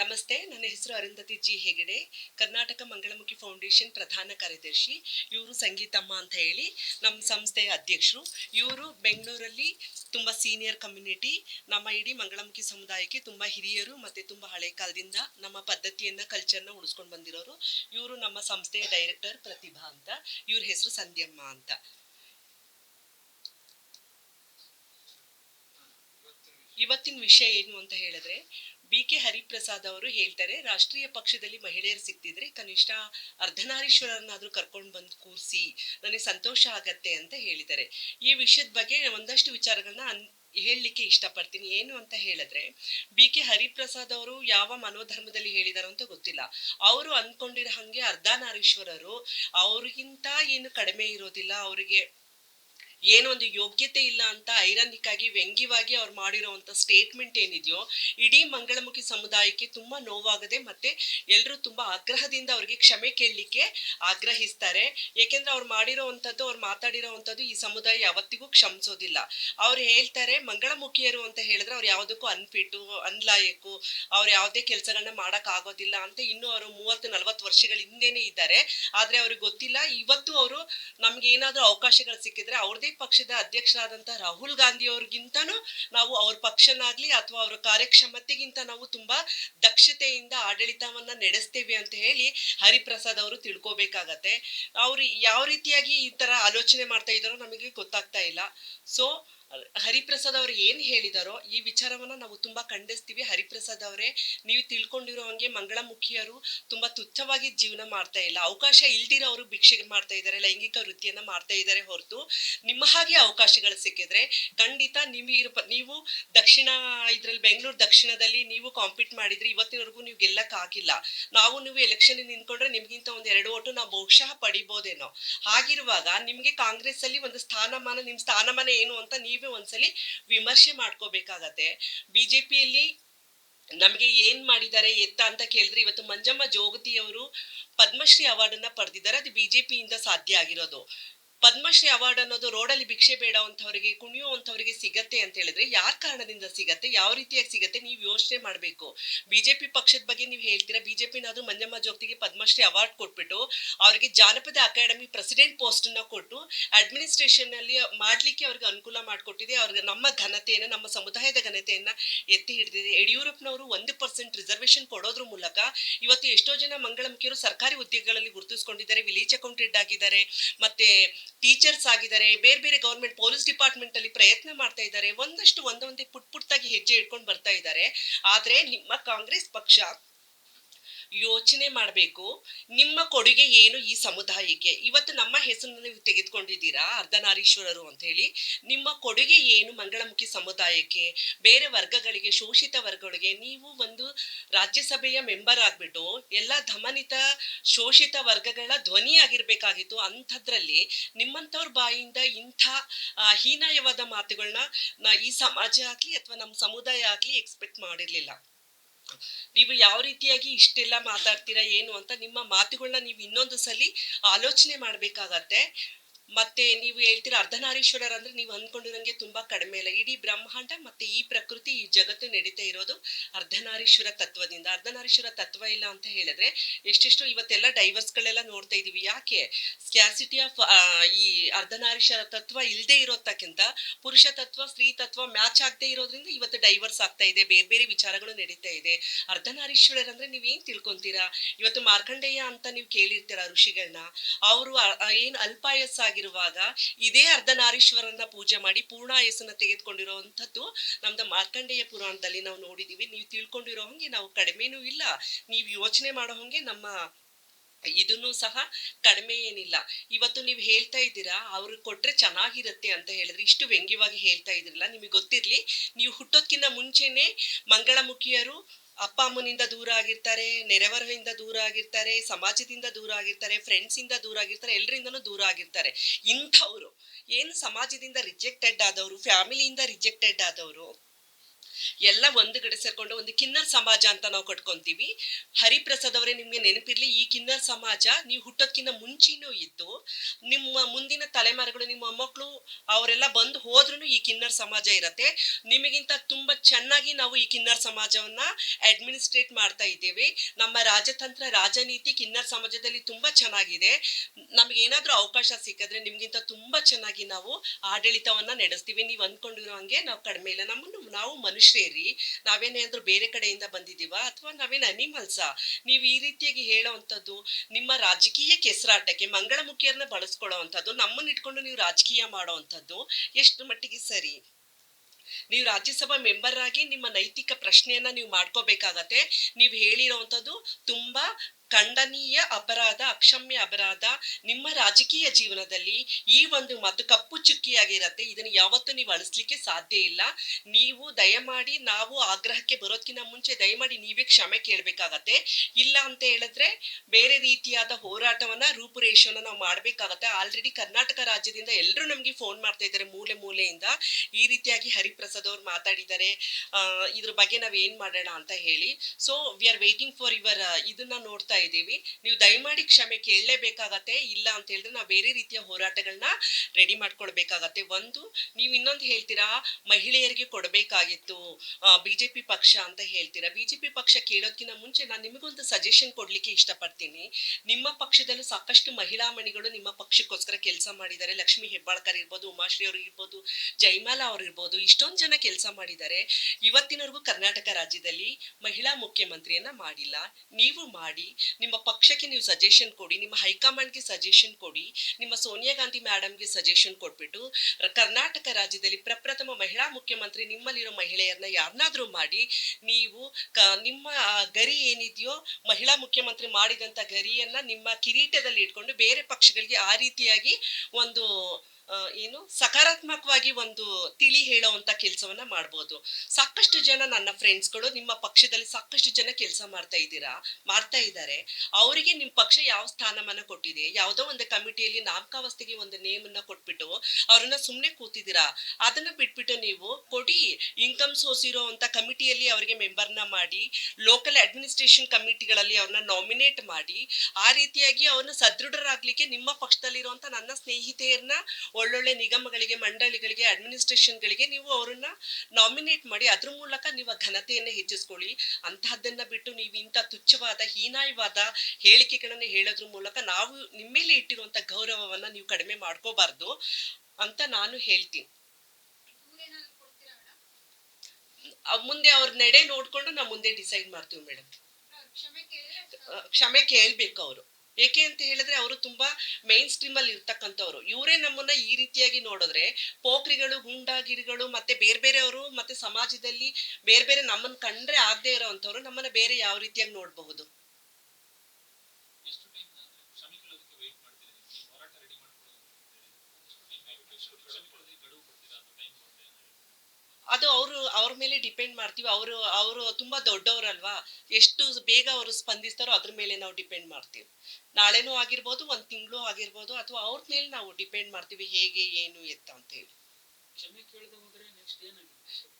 ನಮಸ್ತೆ, ನನ್ನ ಹೆಸರು ಅರುಂಧತಿ ಜಿ ಹೆಗಡೆ, ಕರ್ನಾಟಕ ಮಂಗಳಮುಖಿ ಫೌಂಡೇಶನ್ ಪ್ರಧಾನ ಕಾರ್ಯದರ್ಶಿ. ಇವರು ಸಂಗೀತಮ್ಮ ಅಂತ ಹೇಳಿ ನಮ್ಮ ಸಂಸ್ಥೆಯ ಅಧ್ಯಕ್ಷರು. ಇವರು ಬೆಂಗಳೂರಲ್ಲಿ ತುಂಬ ಸೀನಿಯರ್ ಕಮ್ಯುನಿಟಿ, ನಮ್ಮ ಇಡೀ ಮಂಗಳಮುಖಿ ಸಮುದಾಯಕ್ಕೆ ತುಂಬ ಹಿರಿಯರು ಮತ್ತು ತುಂಬ ಹಳೆ ಕಾಲದಿಂದ ನಮ್ಮ ಪದ್ಧತಿಯನ್ನ ಕಲ್ಚರ್ನ ಉಳಿಸ್ಕೊಂಡು ಬಂದಿರೋರು. ಇವರು ನಮ್ಮ ಸಂಸ್ಥೆಯ ಡೈರೆಕ್ಟರ್ ಪ್ರತಿಭಾ ಅಂತ, ಇವ್ರ ಹೆಸರು ಸಂಧ್ಯಮ್ಮ ಅಂತ. ಇವತ್ತಿನ ವಿಷಯ ಏನು ಅಂತ ಹೇಳಿದ್ರೆ ಬಿ ಕೆ ಹರಿಪ್ರಸಾದ್ ಅವರು ಹೇಳ್ತಾರೆ, ರಾಷ್ಟ್ರೀಯ ಪಕ್ಷದಲ್ಲಿ ಮಹಿಳೆಯರು ಸಿಕ್ತಿದ್ರೆ ಕನಿಷ್ಠ ಅರ್ಧನಾರೀಶ್ವರನ್ನಾದ್ರೂ ಕರ್ಕೊಂಡು ಬಂದು ಕೂರಿಸಿ, ನನಗೆ ಸಂತೋಷ ಆಗತ್ತೆ ಅಂತ ಹೇಳಿದ್ದಾರೆ. ಈ ವಿಷಯದ ಬಗ್ಗೆ ಒಂದಷ್ಟು ವಿಚಾರಗಳನ್ನ ಅನ್, ಹೇಳಲಿಕ್ಕೆ ಇಷ್ಟಪಡ್ತೀನಿ. ಏನು ಅಂತ ಹೇಳಿದ್ರೆ ಬಿ ಕೆ ಹರಿಪ್ರಸಾದ್ ಅವರು ಯಾವ ಮನೋಧರ್ಮದಲ್ಲಿ ಹೇಳಿದಾರೋ ಅಂತ ಗೊತ್ತಿಲ್ಲ. ಅವರು ಅಂದ್ಕೊಂಡಿರೋ ಹಾಗೆ ಅರ್ಧನಾರೀಶ್ವರರು, ಅವ್ರಿಗಿಂತ ಏನು ಕಡಿಮೆ ಇರೋದಿಲ್ಲ, ಅವರಿಗೆ ಏನೋ ಒಂದು ಯೋಗ್ಯತೆ ಇಲ್ಲ ಅಂತ ಐರಾನಿಕ್ ಆಗಿ ವ್ಯಂಗ್ಯವಾಗಿ ಅವ್ರು ಮಾಡಿರೋವಂಥ ಸ್ಟೇಟ್ಮೆಂಟ್ ಏನಿದೆಯೋ, ಇಡೀ ಮಂಗಳಮುಖಿ ಸಮುದಾಯಕ್ಕೆ ತುಂಬಾ ನೋವಾಗದೆ ಮತ್ತೆ ಎಲ್ಲರೂ ತುಂಬಾ ಆಗ್ರಹದಿಂದ ಅವ್ರಿಗೆ ಕ್ಷಮೆ ಕೇಳಲಿಕ್ಕೆ ಆಗ್ರಹಿಸ್ತಾರೆ. ಏಕೆಂದ್ರೆ ಅವ್ರು ಮಾಡಿರೋವಂಥದ್ದು, ಅವ್ರು ಮಾತಾಡಿರೋವಂಥದ್ದು ಈ ಸಮುದಾಯ ಯಾವತ್ತಿಗೂ ಕ್ಷಮಿಸೋದಿಲ್ಲ. ಅವ್ರು ಹೇಳ್ತಾರೆ, ಮಂಗಳಮುಖಿಯರು ಅಂತ ಹೇಳಿದ್ರೆ ಅವ್ರು ಯಾವುದಕ್ಕೂ ಅನ್ಫಿಟ್ಟು ಅನ್ಲಾಯಕು ಅವ್ರು ಯಾವುದೇ ಕೆಲಸಗಳನ್ನ ಮಾಡೋಕ್ಕಾಗೋದಿಲ್ಲ ಅಂತ ಇನ್ನೂ ಅವರು ಮೂವತ್ತು, ನಲವತ್ತು ವರ್ಷಗಳ ಹಿಂದೆನೇ ಇದ್ದಾರೆ. ಆದ್ರೆ ಅವ್ರಿಗೆ ಗೊತ್ತಿಲ್ಲ, ಇವತ್ತು ಅವರು ನಮ್ಗೆ ಏನಾದರೂ ಅವಕಾಶಗಳು ಸಿಕ್ಕಿದ್ರೆ ಅವ್ರದೇ ಪಕ್ಷದ ಅಧ್ಯಕ್ಷರಾದಂತಹ ರಾಹುಲ್ ಗಾಂಧಿ ಅವ್ರಿಗಿಂತನೂ ನಾವು ಅವ್ರ ಪಕ್ಷನಾಗ್ಲಿ ಅಥವಾ ಅವರ ಕಾರ್ಯಕ್ಷಮತೆಗಿಂತ ನಾವು ತುಂಬಾ ದಕ್ಷತೆಯಿಂದ ಆಡಳಿತವನ್ನ ನಡೆಸ್ತೇವೆ ಅಂತ ಹೇಳಿ ಹರಿಪ್ರಸಾದ್ ಅವರು ತಿಳ್ಕೊಬೇಕಾಗತ್ತೆ. ಅವ್ರು ಯಾವ ರೀತಿಯಾಗಿ ಈ ತರ ಆಲೋಚನೆ ಮಾಡ್ತಾ ಇದ್ದಾರೋ ನಮಗೆ ಗೊತ್ತಾಗ್ತಾ ಇಲ್ಲ. ಸೊ ಹರಿಪ್ರಸಾದ್ ಅವ್ರು ಏನ್ ಹೇಳಿದಾರೋ ಈ ವಿಚಾರವನ್ನ ನಾವು ತುಂಬಾ ಖಂಡಿಸ್ತೀವಿ. ಹರಿಪ್ರಸಾದ್ ಅವರೇ, ನೀವು ತಿಳ್ಕೊಂಡಿರೋ ಹಂಗೆ ಮಂಗಳಮುಖಿಯರು ತುಂಬಾ ತುಚ್ಛವಾಗಿ ಜೀವನ ಮಾಡ್ತಾ ಇಲ್ಲ. ಅವಕಾಶ ಇಲ್ದಿರೋ ಅವರು ಭಿಕ್ಷೆ ಮಾಡ್ತಾ ಇದ್ದಾರೆ ಲೈಂಗಿಕ ವೃತ್ತಿಯನ್ನ ಮಾಡ್ತಾ ಇದ್ದಾರೆ ಹೊರತು ನಿಮ್ಮ ಹಾಗೆ ಅವಕಾಶಗಳು ಸಿಕ್ಕಿದ್ರೆ ಖಂಡಿತ ನೀವು ನೀವು ದಕ್ಷಿಣ, ಇದ್ರಲ್ಲಿ ಬೆಂಗಳೂರು ದಕ್ಷಿಣದಲ್ಲಿ ನೀವು ಕಾಂಪೀಟ್ ಮಾಡಿದ್ರೆ ಇವತ್ತಿನವರೆಗೂ ನೀವು ಗೆಲ್ಲಕ್ಕಾಗಿಲ್ಲ. ನಾವು ನೀವು ಎಲೆಕ್ಷನ್ ನಿಂತ್ಕೊಂಡ್ರೆ ನಿಮ್ಗಿಂತ ಒಂದ್ ಎರಡು ಓಟು ನಾವು ಬಹುಶಃ ಪಡಿಬೋದೇನೋ. ಹಾಗಿರುವಾಗ ನಿಮ್ಗೆ ಕಾಂಗ್ರೆಸ್ ಅಲ್ಲಿ ಒಂದು ಸ್ಥಾನಮಾನ, ನಿಮ್ ಸ್ಥಾನಮಾನ ಏನು ಅಂತ ನೀವೇ ಒಂದ್ಸಲಿ ವಿಮರ್ಶೆ ಮಾಡ್ಕೋಬೇಕಾಗತ್ತೆ. ಬಿಜೆಪಿಯಲ್ಲಿ ನಮಗೆ ಏನ್ ಮಾಡಿದ್ದಾರೆ, ಎತ್ತ ಅಂತ ಕೇಳಿದ್ರೆ ಇವತ್ತು ಮಂಜಮ್ಮ ಜೋಗತಿ ಅವರು ಪದ್ಮಶ್ರೀ ಅವಾರ್ಡ್ ಅನ್ನ ಪಡೆದಿದ್ದಾರೆ. ಅದು ಬಿಜೆಪಿಯಿಂದ ಸಾಧ್ಯ ಆಗಿರೋದು. ಪದ್ಮಶ್ರೀ ಅವಾರ್ಡ್ ಅನ್ನೋದು ರೋಡಲ್ಲಿ ಭಿಕ್ಷೆ ಬೇಡವಂಥವ್ರಿಗೆ ಕುಣಿಯುವಂಥವ್ರಿಗೆ ಸಿಗತ್ತೆ ಅಂತ ಹೇಳಿದ್ರೆ ಯಾರ ಕಾರಣದಿಂದ ಸಿಗತ್ತೆ? ಯಾವ ರೀತಿಯಾಗಿ ಸಿಗತ್ತೆ? ನೀವು ಯೋಚನೆ ಮಾಡಬೇಕು. ಬಿಜೆಪಿ ಪಕ್ಷದ ಬಗ್ಗೆ ನೀವು ಹೇಳ್ತೀರಾ? ಬಿಜೆಪಿನಾದ್ರೂ ಮಂಜಮ್ಮ ಜೋಗತಿಗೆ ಪದ್ಮಶ್ರೀ ಅವಾರ್ಡ್ ಕೊಟ್ಬಿಟ್ಟು ಅವರಿಗೆ ಜಾನಪದ ಅಕಾಡೆಮಿ ಪ್ರೆಸಿಡೆಂಟ್ ಪೋಸ್ಟ್ ಕೊಟ್ಟು ಅಡ್ಮಿನಿಸ್ಟ್ರೇಷನ್ ಅಲ್ಲಿ ಮಾಡ್ಲಿಕ್ಕೆ ಅವ್ರಿಗೆ ಅನುಕೂಲ ಮಾಡಿಕೊಟ್ಟಿದೆ. ಅವ್ರಿಗೆ ನಮ್ಮ ಘನತೆಯನ್ನು, ನಮ್ಮ ಸಮುದಾಯದ ಘನತೆಯನ್ನ ಎತ್ತಿ ಹಿಡಿದಿದೆ. ಯಡಿಯೂರಪ್ಪನವರು ಒಂದು ಪರ್ಸೆಂಟ್ ರಿಸರ್ವೇಶನ್ ಕೊಡೋದ್ರ ಮೂಲಕ ಇವತ್ತು ಎಷ್ಟೋ ಜನ ಮಂಗಳಮುಖಿಯರು ಸರ್ಕಾರಿ ಉದ್ಯೋಗಗಳಲ್ಲಿ ಗುರುತಿಸ್ಕೊಂಡಿದ್ದಾರೆ. ವಿಲೇಜ್ ಅಕೌಂಟೆಡ್ ಆಗಿದ್ದಾರೆ. ಮತ್ತೆ ಟೀಚರ್ಸ್ ಆಗಿದ್ದಾರೆ, ಬೇರೆ ಬೇರೆ ಗೌರ್ಮೆಂಟ್ ಪೊಲೀಸ್ ಡಿಪಾರ್ಟ್ಮೆಂಟ್ ಅಲ್ಲಿ ಪ್ರಯತ್ನ ಮಾಡ್ತಾ ಇದ್ದಾರೆ, ಒಂದಷ್ಟು ಒಂದೊಂದೇ ಪುಟ್ ಪುಟ್ಟಾಗಿ ಹೆಜ್ಜೆ ಇಟ್ಕೊಂಡು ಬರ್ತಾ ಇದ್ದಾರೆ. ಆದ್ರೆ ನಿಮ್ಮ ಕಾಂಗ್ರೆಸ್ ಪಕ್ಷ ಯೋಚನೆ ಮಾಡಬೇಕು. ನಿಮ್ಮ ಕೊಡುಗೆ ಏನು ಈ ಸಮುದಾಯಕ್ಕೆ? ಇವತ್ತು ನಮ್ಮ ಹೆಸರನ್ನು ನೀವು ತೆಗೆದುಕೊಂಡಿದ್ದೀರಾ, ಅರ್ಧನಾರೀಶ್ವರರು ಅಂತ ಹೇಳಿ. ನಿಮ್ಮ ಕೊಡುಗೆ ಏನು ಮಂಗಳಮುಖಿ ಸಮುದಾಯಕ್ಕೆ? ಬೇರೆ ವರ್ಗಗಳಿಗೆ, ಶೋಷಿತ ವರ್ಗಗಳಿಗೆ ನೀವು ಒಂದು ರಾಜ್ಯಸಭೆಯ ಮೆಂಬರ್ ಆಗಿಬಿಟ್ಟು ಎಲ್ಲ ಧಮನಿತ ಶೋಷಿತ ವರ್ಗಗಳ ಧ್ವನಿ ಆಗಿರ್ಬೇಕಾಗಿತ್ತು ಅಂಥದ್ರಲ್ಲಿ ನಿಮ್ಮಂಥವ್ರ ಬಾಯಿಂದ ಇಂಥ ಹೀನಾಯವಾದ ಮಾತುಗಳನ್ನ ಈ ಸಮಾಜ ಆಗ್ಲಿ ಅಥವಾ ನಮ್ಮ ಸಮುದಾಯ ಆಗ್ಲಿ ಎಕ್ಸ್ಪೆಕ್ಟ್ ಮಾಡಿರ್ಲಿಲ್ಲ. ನೀವು ಯಾವ ರೀತಿಯಾಗಿ ಇಷ್ಟೆಲ್ಲ ಮಾತಾಡ್ತೀರಾ ಏನು ಅಂತ ನಿಮ್ಮ ಮಾತುಗಳನ್ನ ನೀವು ಇನ್ನೊಂದು ಸಲಿ ಆಲೋಚನೆ ಮಾಡ್ಬೇಕಾಗತ್ತೆ. ಮತ್ತೆ ನೀವು ಹೇಳ್ತೀರಾ ಅರ್ಧನಾರೀಶ್ವರರ್ ಅಂದ್ರೆ ನೀವು ಅಂದ್ಕೊಂಡಿರಂಗೆ ತುಂಬಾ ಕಡಿಮೆ ಇಲ್ಲ ಇಡೀ ಬ್ರಹ್ಮಾಂಡ ಮತ್ತೆ ಈ ಪ್ರಕೃತಿ, ಈ ಜಗತ್ತು ನಡೀತಾ ಇರೋದು ಅರ್ಧನಾರೀಶ್ವರ ತತ್ವದಿಂದ. ಅರ್ಧನಾರೀಶ್ವರ ತತ್ವ ಇಲ್ಲ ಅಂತ ಹೇಳಿದ್ರೆ ಎಷ್ಟೆಷ್ಟು ಇವತ್ತೆಲ್ಲ ಡೈವರ್ಸ್ಗಳೆಲ್ಲ ನೋಡ್ತಾ ಇದೀವಿ. ಯಾಕೆ? ಸ್ಕ್ಯಾಸಿಟಿ ಆಫ್ ಈ ಅರ್ಧನಾರೀಶ್ವರ ತತ್ವ ಇಲ್ಲದೆ ಇರೋದಕ್ಕಿಂತ ಪುರುಷ ತತ್ವ, ಸ್ತ್ರೀ ತತ್ವ ಮ್ಯಾಚ್ ಆಗದೆ ಇರೋದ್ರಿಂದ ಇವತ್ತು ಡೈವರ್ಸ್ ಆಗ್ತಾ ಇದೆ. ಬೇರೆ ಬೇರೆ ವಿಚಾರಗಳು ನಡೀತಾ ಇದೆ. ಅರ್ಧನಾರೀಶ್ವರರ್ ಅಂದ್ರೆ ನೀವೇನ್ ತಿಳ್ಕೊಂತೀರಾ? ಇವತ್ತು ಮಾರ್ಕಂಡೇಯ ಅಂತ ನೀವು ಕೇಳಿರ್ತೀರಾ ಋಷಿಗಳನ್ನ ಅವರು ಏನ್ ಅಲ್ಪಾಯಸ್ ಆಗಿರುವಾಗ ಇದೇ ಅರ್ಧನಾರೀಶ್ವರನ್ನ ಪೂಜೆ ಮಾಡಿ ಪೂರ್ಣಾಯಸ್ಸನ್ನ ತೆಗೆದುಕೊಂಡಿರುವಂಥದ್ದು ನಮ್ದು ಮಾರ್ಕಂಡೇಯ ಪುರಾಣದಲ್ಲಿ ನಾವು ನೋಡಿದೀವಿ. ನೀವು ತಿಳ್ಕೊಂಡಿರೋ ಹಂಗೆ ನಾವು ಕಡಿಮೆನೂ ಇಲ್ಲ. ನೀವು ಯೋಚನೆ ಮಾಡೋ ಹಂಗೆ ನಮ್ಮ ಇದನ್ನು ಸಹ ಕಡಿಮೆ ಏನಿಲ್ಲ. ಇವತ್ತು ನೀವು ಹೇಳ್ತಾ ಇದ್ದೀರಾ ಅವ್ರಿಗೆ ಕೊಟ್ರೆ ಚೆನ್ನಾಗಿರುತ್ತೆ ಅಂತ ಹೇಳಿದ್ರೆ ಇಷ್ಟು ವ್ಯಂಗ್ಯವಾಗಿ ಹೇಳ್ತಾ ಇದ್ರಲ್ಲ, ನಿಮಗೆ ಗೊತ್ತಿರ್ಲಿ. ನೀವು ಹುಟ್ಟೋದ್ಕಿಂತ ಮುಂಚೆನೆ ಮಂಗಳಮುಖಿಯರು ಅಪ್ಪ ಅಮ್ಮನಿಂದ ದೂರ ಆಗಿರ್ತಾರೆ ನೆರೆಹೊರೆಯಿಂದ ದೂರ ಆಗಿರ್ತಾರೆ, ಸಮಾಜದಿಂದ ದೂರ ಆಗಿರ್ತಾರೆ ಫ್ರೆಂಡ್ಸ್ ಇಂದ ದೂರ ಆಗಿರ್ತಾರೆ ಎಲ್ಲರಿಂದನೂ ದೂರ ಆಗಿರ್ತಾರೆ. ಇಂಥವ್ರು, ಏನು ಸಮಾಜದಿಂದ ರಿಜೆಕ್ಟೆಡ್ ಆದವರು ಫ್ಯಾಮಿಲಿಯಿಂದ ರಿಜೆಕ್ಟೆಡ್ ಆದವರು ಎಲ್ಲ ಒಂದು ಕಡೆ ಸೇರ್ಕೊಂಡು ಒಂದು ಕಿನ್ನರ್ ಸಮಾಜ ಅಂತ ನಾವು ಕಟ್ಕೊಂತೀವಿ. ಹರಿಪ್ರಸಾದ್ ಅವರೇ ನಿಮ್ಗೆ ನೆನಪಿರ್ಲಿ, ಈ ಕಿನ್ನರ್ ಸಮಾಜ ನೀವು ಹುಟ್ಟೋದ್ಕಿಂತ ಮುಂಚೆನೂ ಇತ್ತು. ನಿಮ್ಮ ಮುಂದಿನ ತಲೆಮಾರುಗಳು, ನಿಮ್ಮ ಮಕ್ಕಳು ಅವರೆಲ್ಲ ಬಂದು ಹೋದ್ರೂ ಈ ಕಿನ್ನರ್ ಸಮಾಜ ಇರತ್ತೆ. ನಿಮಗಿಂತ ತುಂಬಾ ಚೆನ್ನಾಗಿ ನಾವು ಈ ಕಿನ್ನರ್ ಸಮಾಜವನ್ನ ಅಡ್ಮಿನಿಸ್ಟ್ರೇಟ್ ಮಾಡ್ತಾ ಇದ್ದೇವೆ. ನಮ್ಮ ರಾಜತಂತ್ರ, ರಾಜನೀತಿ ಕಿನ್ನರ್ ಸಮಾಜದಲ್ಲಿ ತುಂಬಾ ಚೆನ್ನಾಗಿದೆ. ನಮ್ಗೆ ಏನಾದ್ರೂ ಅವಕಾಶ ಸಿಕ್ಕಿದ್ರೆ ನಿಮ್ಗಿಂತ ತುಂಬಾ ಚೆನ್ನಾಗಿ ನಾವು ಆಡಳಿತವನ್ನ ನಡೆಸ್ತೀವಿ. ನೀವು ಅಂದ್ಕೊಂಡಿರೋ ಹಂಗೆ ನಾವು ಕಡಿಮೆ ಇಲ್ಲ. ನಮ್ಮನ್ನು ನಾವು ಮನುಷ್ಯರಿ ನಾವೇನಾದ್ರೂ ಬೇರೆ ಕಡೆಯಿಂದ ಬಂದಿದ್ದೀವ ಅಥವಾ ನಾವೇನು ಅನಿಮಲ್ಸಾ ನೀವು ಈ ರೀತಿಯಾಗಿ ಹೇಳೋವಂಥದ್ದು ನಿಮ್ಮ ರಾಜಕೀಯ ಕೆಸರಾಟಕ್ಕೆ ಮಂಗಳಮುಖಿಯರನ್ನ ಬಳಸ್ಕೊಳ್ಳೋವಂಥದ್ದು, ನಮ್ಮನ್ನ ಇಟ್ಕೊಂಡು ನೀವು ರಾಜಕೀಯ ಮಾಡೋವಂಥದ್ದು ಎಷ್ಟು ಮಟ್ಟಿಗೆ ಸರಿ? ನೀವು ರಾಜ್ಯಸಭಾ ಮೆಂಬರ್ ಆಗಿ ನಿಮ್ಮ ನೈತಿಕ ಪ್ರಶ್ನೆಯನ್ನ ನೀವು ಮಾಡ್ಕೋಬೇಕಾಗತ್ತೆ. ನೀವು ಹೇಳಿರೋವಂಥದ್ದು ತುಂಬಾ ಖಂಡನೀಯ ಅಪರಾಧ, ಅಕ್ಷಮ್ಯ ಅಪರಾಧ ನಿಮ್ಮ ರಾಜಕೀಯ ಜೀವನದಲ್ಲಿ ಈ ಒಂದು ಮತ್ತು ಕಪ್ಪು ಚುಕ್ಕಿಯಾಗಿರತ್ತೆ. ಇದನ್ನು ಯಾವತ್ತೂ ನೀವು ಅಳಿಸ್ಲಿಕ್ಕೆ ಸಾಧ್ಯ ಇಲ್ಲ. ನೀವು ದಯಮಾಡಿ ನಾವು ಆಗ್ರಹಕ್ಕೆ ಬರೋದ್ಕಿಂತ ಮುಂಚೆ ದಯಮಾಡಿ ನೀವೇ ಕ್ಷಮೆ ಕೇಳಬೇಕಾಗತ್ತೆ. ಇಲ್ಲ ಅಂತ ಹೇಳಿದ್ರೆ ಬೇರೆ ರೀತಿಯಾದ ಹೋರಾಟವನ್ನ ರೂಪುರೇಷನ ನಾವು ಮಾಡಬೇಕಾಗತ್ತೆ. ಆಲ್ರೆಡಿ ಕರ್ನಾಟಕ ರಾಜ್ಯದಿಂದ ಎಲ್ಲರೂ ನಮ್ಗೆ ಫೋನ್ ಮಾಡ್ತಾ ಇದ್ದಾರೆ ಮೂಲೆ ಮೂಲೆಯಿಂದ. ಈ ರೀತಿಯಾಗಿ ಹರಿಪ್ರಸಾದ್ ಅವ್ರು ಮಾತಾಡಿದ್ದಾರೆ. ಇದ್ರ ಬಗ್ಗೆ ನಾವು ಏನು ಮಾಡೋಣ ಅಂತ ಹೇಳಿ. So we are waiting for your ಇದನ್ನ ನೋಡ್ತಾ ಇದ್ದೀವಿ. ನೀವು ದಯಮಾಡಿ ಕ್ಷಮೆ ಕೇಳಲೇಬೇಕಾಗತ್ತೆ, ಇಲ್ಲ ಅಂತ ಹೇಳಿದ್ರೆ ನಾವು ಬೇರೆ ರೀತಿಯ ಹೋರಾಟಗಳನ್ನ ರೆಡಿ ಮಾಡ್ಕೊಳ್ಬೇಕಾಗತ್ತೆ. ಒಂದು, ನೀವು ಇನ್ನೊಂದು ಹೇಳ್ತೀರಾ, ಮಹಿಳೆಯರಿಗೆ ಕೊಡಬೇಕಾಗಿತ್ತು ಬಿಜೆಪಿ ಪಕ್ಷ ಅಂತ ಹೇಳ್ತೀರಾ. ಬಿಜೆಪಿ ಪಕ್ಷ ಕೇಳೋಕ್ಕಿಂತ ಮುಂಚೆ ನಾನು ನಿಮಗೊಂದು ಸಜೆಷನ್ ಕೊಡಲಿಕ್ಕೆ ಇಷ್ಟಪಡ್ತೀನಿ. ನಿಮ್ಮ ಪಕ್ಷದಲ್ಲೂ ಸಾಕಷ್ಟು ಮಹಿಳಾ ಮಣಿಗಳು ನಿಮ್ಮ ಪಕ್ಷಕ್ಕೋಸ್ಕರ ಕೆಲಸ ಮಾಡಿದ್ದಾರೆ. ಲಕ್ಷ್ಮಿ ಹೆಬ್ಬಾಳ್ಕರ್ ಇರ್ಬೋದು, ಉಮಾಶ್ರೀ ಅವರು ಇರ್ಬೋದು ಜೈಮಾಲಾ ಅವರು ಇರ್ಬೋದು, ಇಷ್ಟೊಂದು ಜನ ಕೆಲಸ ಮಾಡಿದ್ದಾರೆ. ಇವತ್ತಿನವರೆಗೂ ಕರ್ನಾಟಕ ರಾಜ್ಯದಲ್ಲಿ ಮಹಿಳಾ ಮುಖ್ಯಮಂತ್ರಿಯನ್ನ ಮಾಡಿಲ್ಲ. ನೀವು ಮಾಡಿ ನಿಮ್ಮ ಪಕ್ಷಕ್ಕೆ ನೀವು ಸಜೆಷನ್ ಕೊಡಿ, ನಿಮ್ಮ ಹೈಕಮಾಂಡ್ಗೆ ಸಜೆಷನ್ ಕೊಡಿ, ನಿಮ್ಮ ಸೋನಿಯಾ ಗಾಂಧಿ ಮ್ಯಾಡಮ್ಗೆ ಸಜೆಷನ್ ಕೊಟ್ಬಿಟ್ಟು ಕರ್ನಾಟಕ ರಾಜ್ಯದಲ್ಲಿ ಪ್ರಪ್ರಥಮ ಮಹಿಳಾ ಮುಖ್ಯಮಂತ್ರಿ ನಿಮ್ಮಲ್ಲಿರೋ ಮಹಿಳೆಯರನ್ನ ಯಾರನ್ನಾದ್ರೂ ಮಾಡಿ, ನೀವು ಕ, ನಿಮ್ಮ ಗರಿ ಏನಿದೆಯೋ ಮಹಿಳಾ ಮುಖ್ಯಮಂತ್ರಿ ಮಾಡಿದಂಥ ಗರಿಯನ್ನ ನಿಮ್ಮ ಕಿರೀಟದಲ್ಲಿ ಇಟ್ಕೊಂಡು ಬೇರೆ ಪಕ್ಷಗಳಿಗೆ ಆ ರೀತಿಯಾಗಿ ಒಂದು ಏನು? ಸಕಾರಾತ್ಮಕವಾಗಿ ಒಂದು ತಿಳಿ ಹೇಳುವಂತ ಕೆಲಸವನ್ನ ಮಾಡ್ಬೋದು. ಸಾಕಷ್ಟು ಜನ ನನ್ನ ಫ್ರೆಂಡ್ಸ್ಗಳು ನಿಮ್ಮ ಪಕ್ಷದಲ್ಲಿ ಸಾಕಷ್ಟು ಜನ ಕೆಲಸ ಮಾಡ್ತಾ ಇದ್ದೀರಾ? ಮಾಡ್ತಾ ಇದ್ದಾರೆ. ಅವರಿಗೆ ನಿಮ್ಮ ಪಕ್ಷ ಯಾವ ಸ್ಥಾನಮಾನ ಕೊಟ್ಟಿದೆ? ಯಾವುದೋ ಒಂದು ಕಮಿಟಿಯಲ್ಲಿ ನಾಮಕಾವಸ್ಥೆಗೆ ಒಂದು ನೇಮ್ ಅನ್ನ ಕೊಟ್ಬಿಟ್ಟು ಅವ್ರನ್ನ ಸುಮ್ಮನೆ ಕೂತಿದ್ದೀರಾ? ಅದನ್ನ ಬಿಟ್ಬಿಟ್ಟು ನೀವು ಕೊಡಿ. ಇನ್ಕಮ್ ಸೋರ್ಸ್ ಇರೋ ಅಂತ ಕಮಿಟಿಯಲ್ಲಿ ಅವರಿಗೆ ಮೆಂಬರ್ನ ಮಾಡಿ ಲೋಕಲ್ ಅಡ್ಮಿನಿಸ್ಟ್ರೇಷನ್ ಕಮಿಟಿಗಳಲ್ಲಿ ಅವ್ರನ್ನ ನಾಮಿನೇಟ್ ಮಾಡಿ, ಆ ರೀತಿಯಾಗಿ ಅವ್ರನ್ನ ಸದೃಢರಾಗ್ಲಿಕ್ಕೆ ನಿಮ್ಮ ಪಕ್ಷದಲ್ಲಿರುವಂತ ನನ್ನ ಸ್ನೇಹಿತೆಯರನ್ನ ಒಳ್ಳೊಳ್ಳೆ ನಿಗಮಗಳಿಗೆ ಮಂಡಳಿಗಳಿಗೆ ಅಡ್ಮಿನಿಸ್ಟ್ರೇಷನ್ಗಳಿಗೆ ನೀವು ಅವರನ್ನ ನಾಮಿನೇಟ್ ಮಾಡಿ ಅದ್ರ ಮೂಲಕ ನೀವು ಘನತೆಯನ್ನು ಘನತೆಯನ್ನ ಹೆಚ್ಚಿಸ್ಕೊಳ್ಳಿ. ಅಂತಹದ್ದನ್ನ ಬಿಟ್ಟು ನೀವು ಇಂಥ ತುಚ್ಛವಾದ ಹೀನಾಯವಾದ ಹೇಳಿಕೆಗಳನ್ನು ಹೇಳೋದ್ರ ಮೂಲಕ ನಾವು ನಿಮ್ಮೇಲೆ ಇಟ್ಟಿರುವಂತ ಗೌರವವನ್ನ ನೀವು ಕಡಿಮೆ ಮಾಡ್ಕೋಬಾರ್ದು ಅಂತ ನಾನು ಹೇಳ್ತೀನಿ. ಮುಂದೆ ಅವ್ರ ನಡೆ ನೋಡ್ಕೊಂಡು ನಾವು ಮುಂದೆ ಡಿಸೈಡ್ ಮಾಡ್ತೀವಿ ಮೇಡಮ್. ಕ್ಷಮೆ ಕೇಳ್ಬೇಕು ಅವರು. ಏಕೆ ಅಂತ ಹೇಳಿದ್ರೆ ಅವರು ತುಂಬಾ ಮೇನ್ ಸ್ಟ್ರೀಮ್ ಅಲ್ಲಿ ಇರ್ತಕ್ಕಂಥವ್ರು. ಇವರೇ ನಮ್ಮನ್ನ ಈ ರೀತಿಯಾಗಿ ನೋಡಿದ್ರೆ ಪೋಖ್ರಿಗಳು ಗೂಂಡಾಗಿರಿಗಳು ಮತ್ತೆ ಬೇರೆ ಬೇರೆಯವರು ಮತ್ತೆ ಸಮಾಜದಲ್ಲಿ ಬೇರೆ ಬೇರೆ ನಮ್ಮನ್ನ ಕಂಡ್ರೆ ಆಗದೆ ಇರೋವಂಥವ್ರು ನಮ್ಮನ್ನ ಬೇರೆ ಯಾವ ರೀತಿಯಾಗಿ ನೋಡಬಹುದು? ಅದು ಅವರು ಅವ್ರ ಮೇಲೆ ಡಿಪೆಂಡ್ ಮಾಡ್ತೀವಿ. ಅವರು ಅವರು ತುಂಬಾ ದೊಡ್ಡವರಲ್ವಾ? ಎಷ್ಟು ಬೇಗ ಅವರು ಸ್ಪಂದಿಸ್ತಾರೋ ಅದ್ರ ಮೇಲೆ ನಾವು ಡಿಪೆಂಡ್ ಮಾಡ್ತೀವಿ. ನಾಳೆನೂ ಆಗಿರ್ಬೋದು ಒಂದ್ ತಿಂಗಳು ಆಗಿರ್ಬೋದು ಅಥವಾ ಅವ್ರ ಮೇಲೆ ನಾವು ಡಿಪೆಂಡ್ ಮಾಡ್ತೀವಿ ಹೇಗೆ ಏನು ಎತ್ತ ಅಂತ ಹೇಳಿ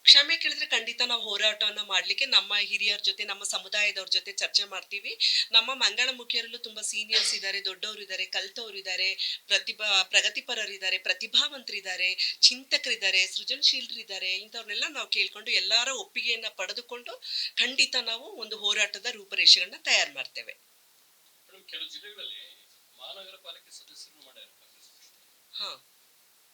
ಕ್ಷಮೆ ಕೇಳಿದ್ರೆ ಖಂಡಿತ ನಾವು ಹೋರಾಟವನ್ನ ಮಾಡ್ಲಿಕ್ಕೆ ನಮ್ಮ ಹಿರಿಯರ ಜೊತೆ ನಮ್ಮ ಸಮುದಾಯದವ್ರ ಜೊತೆ ಚರ್ಚೆ ಮಾಡ್ತೀವಿ. ನಮ್ಮ ಮಂಗಳಮುಖಿಯರಲ್ಲೂ ತುಂಬಾ ಸೀನಿಯರ್ಸ್ ಇದ್ದಾರೆ ದೊಡ್ಡವರು ಇದ್ದಾರೆ ಕಲ್ತವ್ರು ಇದ್ದಾರೆ ಪ್ರತಿಭಾ ಪ್ರಗತಿಪರರಿದ್ದಾರೆ ಪ್ರತಿಭಾವಂತರಿದ್ದಾರೆ ಚಿಂತಕರಿದ್ದಾರೆ ಸೃಜನಶೀಲರಿದ್ದಾರೆ ಇಂಥವ್ರನ್ನೆಲ್ಲ ನಾವು ಕೇಳ್ಕೊಂಡು ಎಲ್ಲರ ಒಪ್ಪಿಗೆಯನ್ನ ಪಡೆದುಕೊಂಡು ಖಂಡಿತ ನಾವು ಒಂದು ಹೋರಾಟದ ರೂಪರೇಷೆಗಳನ್ನ ತಯಾರು ಮಾಡ್ತೇವೆ. ಕೆಲವು ಜಿಲ್ಲೆಗಳಲ್ಲಿ ಮಹಾನಗರ ಪಾಲಿಕೆ ಸದಸ್ಯರು ಮಾಡ್ಯಾರ ಕಾಂಗ್ರೆಸ್ ಹಾ.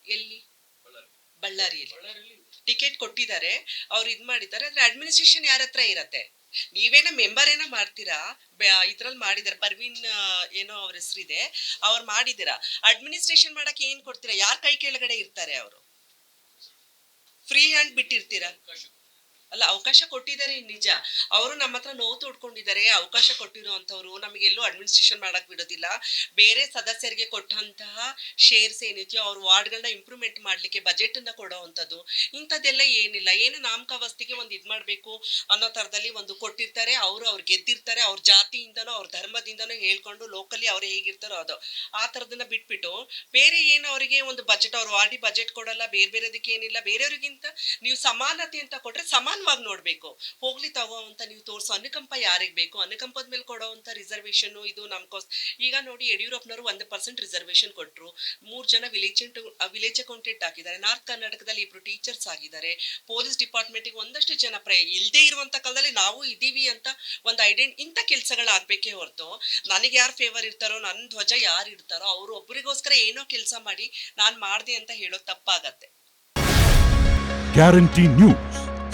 ಎಲ್ಲಿ? ಬಳ್ಳಾರಿ. ಬಳ್ಳಾರಿಯಲ್ಲಿ. ಬಳ್ಳಾರಿಯಲ್ಲಿ ಟಿಕೆಟ್ ಕೊಟ್ಟಿದ್ದಾರೆ ಅವ್ರು ಇದ್ ಮಾಡಿದ್ದಾರೆ ಅಂದ್ರೆ ಅಡ್ಮಿನಿಸ್ಟ್ರೇಷನ್ ಯಾರ ಹತ್ರ ಇರತ್ತೆ? ನೀವೇನ ಮೆಂಬರ್ ಏನೋ ಮಾಡ್ತೀರಾ? ಇದ್ರಲ್ಲಿ ಮಾಡಿದಾರೆ ಪರ್ವೀನ್ ಏನೋ ಅವ್ರ ಹೆಸರಿದೆ ಅವ್ರು ಮಾಡಿದಿರಾ ಅಡ್ಮಿನಿಸ್ಟ್ರೇಷನ್ ಮಾಡಕ್ಕೆ ಏನ್ ಕೊಡ್ತೀರಾ? ಯಾರ ಕೈ ಕೆಳಗಡೆ ಇರ್ತಾರೆ ಅವರು? ಫ್ರೀ ಹ್ಯಾಂಡ್ ಬಿಟ್ಟಿರ್ತೀರಾ? ಅಲ್ಲ, ಅವಕಾಶ ಕೊಟ್ಟಿದ್ದಾರೆ ನಿಜ. ಅವರು ನಮ್ಮ ಹತ್ರ ನೋವು ತೋಡ್ಕೊಂಡಿದ್ದಾರೆ, ಅವಕಾಶ ಕೊಟ್ಟಿರುವಂತವ್ರು ನಮಗೆ ಎಲ್ಲೂ ಅಡ್ಮಿನಿಸ್ಟ್ರೇಷನ್ ಮಾಡಕ್ ಬಿಡೋದಿಲ್ಲ. ಬೇರೆ ಸದಸ್ಯರಿಗೆ ಕೊಟ್ಟಂತಹ ಶೇರ್ಸ್ ಏನಿದೆಯೋ, ಅವ್ರ ವಾರ್ಡ್ಗಳನ್ನ ಇಂಪ್ರೂವ್ಮೆಂಟ್ ಮಾಡಲಿಕ್ಕೆ ಬಜೆಟ್ ಅನ್ನ ಕೊಡೋವಂಥದ್ದು, ಇಂಥದ್ದೆಲ್ಲ ಏನಿಲ್ಲ. ಏನು ನಾಮಕಾವಸ್ಥೆಗೆ ಒಂದು ಇದ್ ಮಾಡಬೇಕು ಅನ್ನೋ ತರದಲ್ಲಿ ಒಂದು ಕೊಟ್ಟಿರ್ತಾರೆ, ಅವರು ಅವ್ರು ಗೆದ್ದಿರ್ತಾರೆ, ಅವ್ರ ಜಾತಿಯಿಂದನೋ, ಅವ್ರ ಧರ್ಮದಿಂದನೋ ಹೇಳ್ಕೊಂಡು ಲೋಕಲಿ ಅವ್ರು ಹೇಗಿರ್ತಾರೋ ಅದು. ಆ ತರದನ್ನ ಬಿಟ್ಬಿಟ್ಟು ಬೇರೆ ಏನು ಅವರಿಗೆ ಒಂದು ಬಜೆಟ್ ಅವ್ರ ವಾರ್ಡಿ ಬಜೆಟ್ ಕೊಡಲ್ಲ, ಬೇರೆ ಬೇರೆದಕ್ಕೆ ಏನಿಲ್ಲ, ಬೇರೆಯವ್ರಿಗಿಂತ ನೀವು ಸಮಾನತೆ ಅಂತ ಕೊಟ್ಟರೆ ಸಮಾನ ಸಮಾನವಾಗಿ ನೋಡ್ಬೇಕು. ಹೋಗ್ಲಿ ತಗೋ ಅಂತ ನೀವು ತೋರಿಸೋ. ಅನುಕಂಪ ಯಾರಿಗೆ ಬೇಕು? ಅನುಕಂಪದ ಮೇಲೆ ಕೊಡೋ ಅಂತ ರಿಸರ್ವೇಶನ್ ಇದು ನಮ್ಗೋಸ್ ಈಗ ನೋಡಿ ಯಡಿಯೂರಪ್ಪನವರು ಒಂದು ಪರ್ಸೆಂಟ್ ರಿಸರ್ವೇಶನ್ ಕೊಟ್ಟರು ಮೂರು ಜನ ವಿಲೇಜ್ ವಿಲೇಜ್ ಅಕೌಂಟೆಂಟ್ ಆಗಿದ್ದಾರೆ ನಾರ್ತ್ ಕರ್ನಾಟಕದಲ್ಲಿ ಇಬ್ರು ಟೀಚರ್ಸ್ ಆಗಿದ್ದಾರೆ. ಪೊಲೀಸ್ ಡಿಪಾರ್ಟ್ಮೆಂಟಿಗೆ ಒಂದಷ್ಟು ಜನ ಪ್ರಯ ಇಲ್ಲದೆ ಇರುವಂತ ಕಾಲದಲ್ಲಿ ನಾವು ಇದ್ದೀವಿ ಅಂತ ಒಂದು ಐಡೆಂಟ್ ಇಂಥ ಕೆಲಸಗಳಾಗಬೇಕೇ ಹೊರತು. ನನಗೆ ಯಾರು ಫೇವರ್ ಇರ್ತಾರೋ ನನ್ನ ಧ್ವಜ ಯಾರು ಇರ್ತಾರೋ ಅವರು ಒಬ್ಬರಿಗೋಸ್ಕರ ಏನೋ ಕೆಲಸ ಮಾಡಿ ನಾನು ಮಾಡಿದೆ ಅಂತ ಹೇಳೋದು ತಪ್ಪಾಗತ್ತೆ. Guarantee news